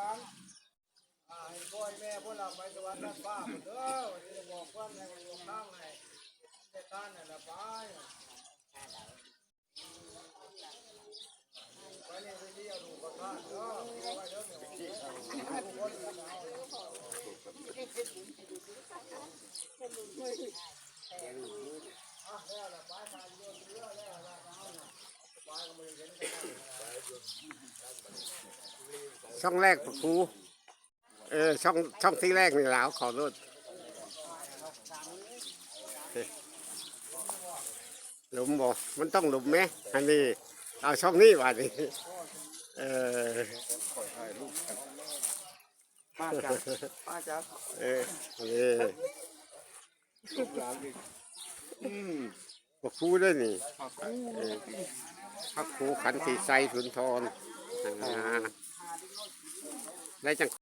การอ่าให้พ่อยแม่พวกเราไปสวรรค์ด้านฟ้าหมดเด้อวันนี้จะบอกว่าในวันลงข้างในในการนั่นละไปไปเนี่ยไปเที่ยวดูประทานเด้อไปเด้อเนี่ยคนเอาอะแล้วละไปทางเรือเรือแล้วละเอาน่ะไปก็ไม่ได้เห็นกัน ช่องแรกปะครูเออช่องช่องที่แรกนี่แล้วขอโทษหลุมบ่มันต้องหลุมไหมอันนี้เอาช่องนี้ว่าดิเออป้าจ๋าป้าจ๋าเออนี่อืมปะครูด้วยนี่เออพระครูขันติไซสุนทรอ่า ได้จัง